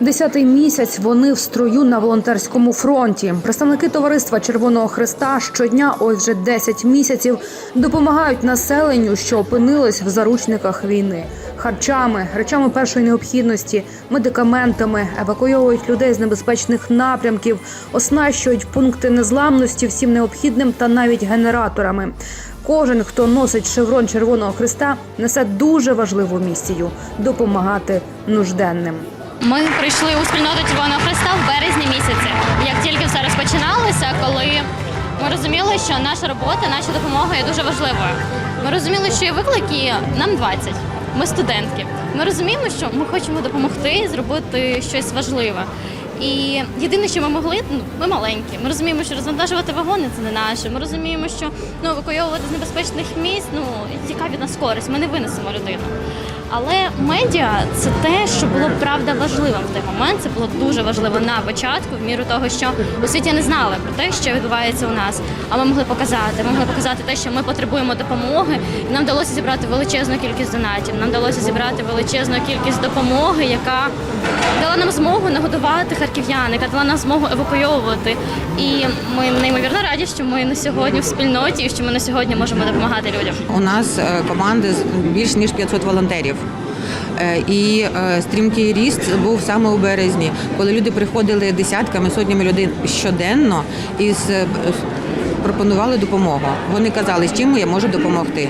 Десятий місяць вони в строю на волонтерському фронті. Представники товариства Червоного Христа щодня, ось вже 10 місяців, допомагають населенню, що опинилось в заручниках війни, харчами, речами першої необхідності, медикаментами, евакуйовують людей з небезпечних напрямків, оснащують пункти незламності всім необхідним та навіть генераторами. Кожен, хто носить шеврон Червоного Христа, несе дуже важливу місію допомагати нужденним. Ми прийшли у спільноту Червоного Христа в березні місяці. Як тільки все розпочиналося, коли ми розуміли, що наша робота, наша допомога є дуже важливою. Ми розуміли, що є виклики нам 20. Ми студентки. Ми розуміємо, що ми хочемо допомогти зробити щось важливе. І єдине, що ми могли, ну ми маленькі. Ми розуміємо, що розвантажувати вагони це не наше. Ми розуміємо, що ну евакуйовувати з небезпечних місць, ну яка від нас користь, ми не винесемо людину. Але медіа це те, що було правда важливим в той момент. Це було дуже важливо на початку, в міру того, що у світі не знали про те, що відбувається у нас. А ми могли показати. Ми могли показати те, що ми потребуємо допомоги. І нам вдалося зібрати величезну кількість донатів. Нам вдалося зібрати величезну кількість допомоги, яка дала нам змогу нагодувати харків'ян, яка дала нам змогу евакуйовувати. І ми неймовірно раді, що ми на сьогодні в спільноті і що ми на сьогодні можемо допомагати людям. У нас е, команди більш ніж 500 волонтерів. Е, І е, стрімкий ріст був саме у березні, коли люди приходили десятками, сотнями людей щоденно і з- е, пропонували допомогу. Вони казали, з чим я можу допомогти.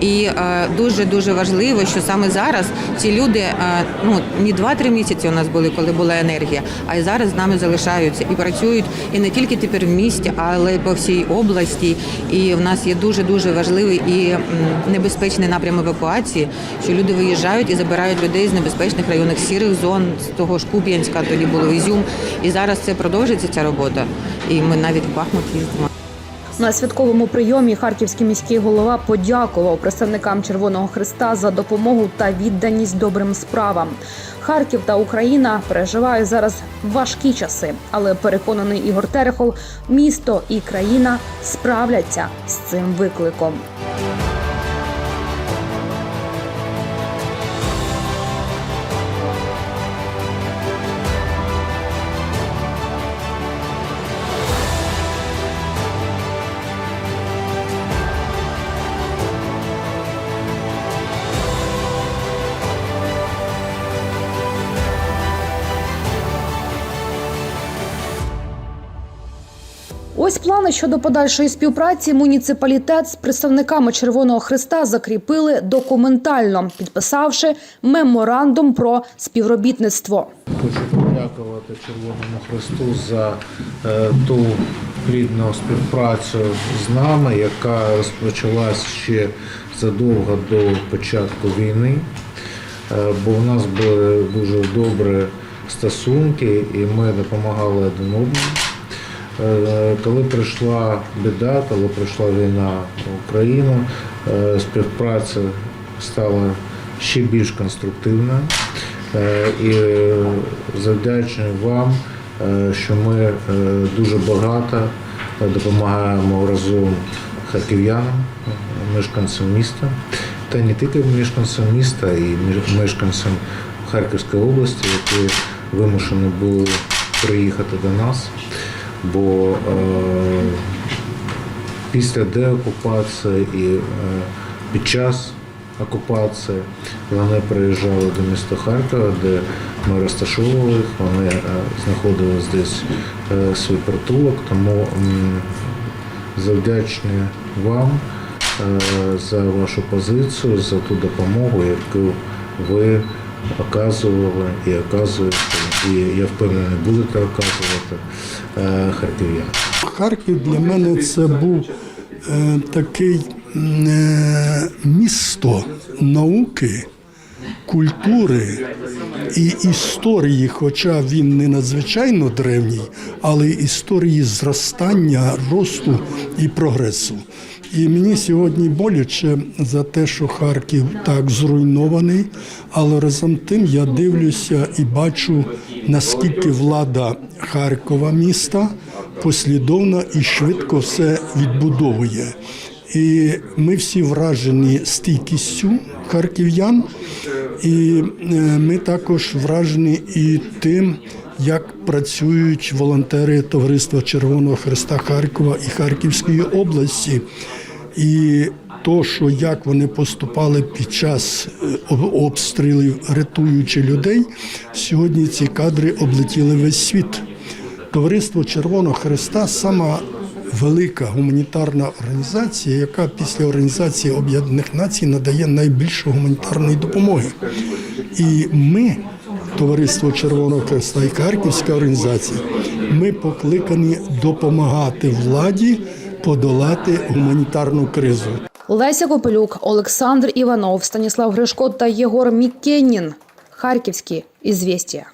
І дуже дуже важливо, що саме зараз ці люди е, ну не 2-3 місяці у нас були, коли була енергія, а й зараз з нами залишаються і працюють і не тільки тепер в місті, але й по всій області. І в нас є дуже дуже важливий і небезпечний напрям евакуації, що люди виїжджають і забирають людей з небезпечних районних сірих зон, з того ж Куп'янська, тоді було Ізюм. І зараз це продовжиться ця робота. І ми навіть в Бахмут їздимо. На святковому прийомі харківський міський голова подякував представникам Червоного Христа за допомогу та відданість добрим справам. Харків та Україна переживають зараз важкі часи, але переконаний Ігор Терехов, місто і країна справляться з цим викликом. Ось плани щодо подальшої співпраці. Муніципалітет з представниками Червоного Христа закріпили документально, підписавши меморандум про співробітництво. Хочу подякувати Червоному Христу за е, ту плідну співпрацю з нами, яка розпочалась ще задовго до початку війни. Е, бо в нас були дуже добрі стосунки і ми допомагали один одному. Е, Коли прийшла біда, коли прийшла війна в Україну, е, співпраця стала ще більш конструктивною. Е, І завдячую вам, що ми дуже багато допомагаємо разом харків'янам, мешканцям міста, та не тільки мешканцям міста, і мешканцям Харківської області, які вимушені були приїхати до нас. Бо е, після деокупації і е, під час окупації вони приїжджали до міста Харкова, де ми розташовували їх, вони е, знаходили здесь е, свій притулок, тому м, завдячні вам е, за вашу позицію, за ту допомогу, яку ви оказували і оказуєте, і я впевнений, будете оказувати е, харків'янам. Харків для мене це був е, такий е, місто науки, культури і історії, хоча він не надзвичайно древній, але історії зростання, росту і прогресу. І мені сьогодні боляче за те, що Харків так зруйнований, але разом тим я дивлюся і бачу, наскільки влада Харкова міста послідовно і швидко все відбудовує. І ми всі вражені стійкістю харків'ян. І е, ми також вражені і тим, як працюють волонтери Товариства Червоного Христа Харкова і Харківської області. І то, що як вони поступали під час е, обстрілів, рятуючи людей, сьогодні ці кадри облетіли весь світ. Товариство Червоного Христа сама велика гуманітарна організація, яка після Організації Об'єднаних Націй надає найбільше гуманітарної допомоги. І ми, Товариство Червоного Христа і Харківська організація, ми покликані допомагати владі подолати гуманітарну кризу. Леся Копелюк, Олександр Іванов, Станіслав Гришко та Єгор Мікенін. Харківські ізвістія.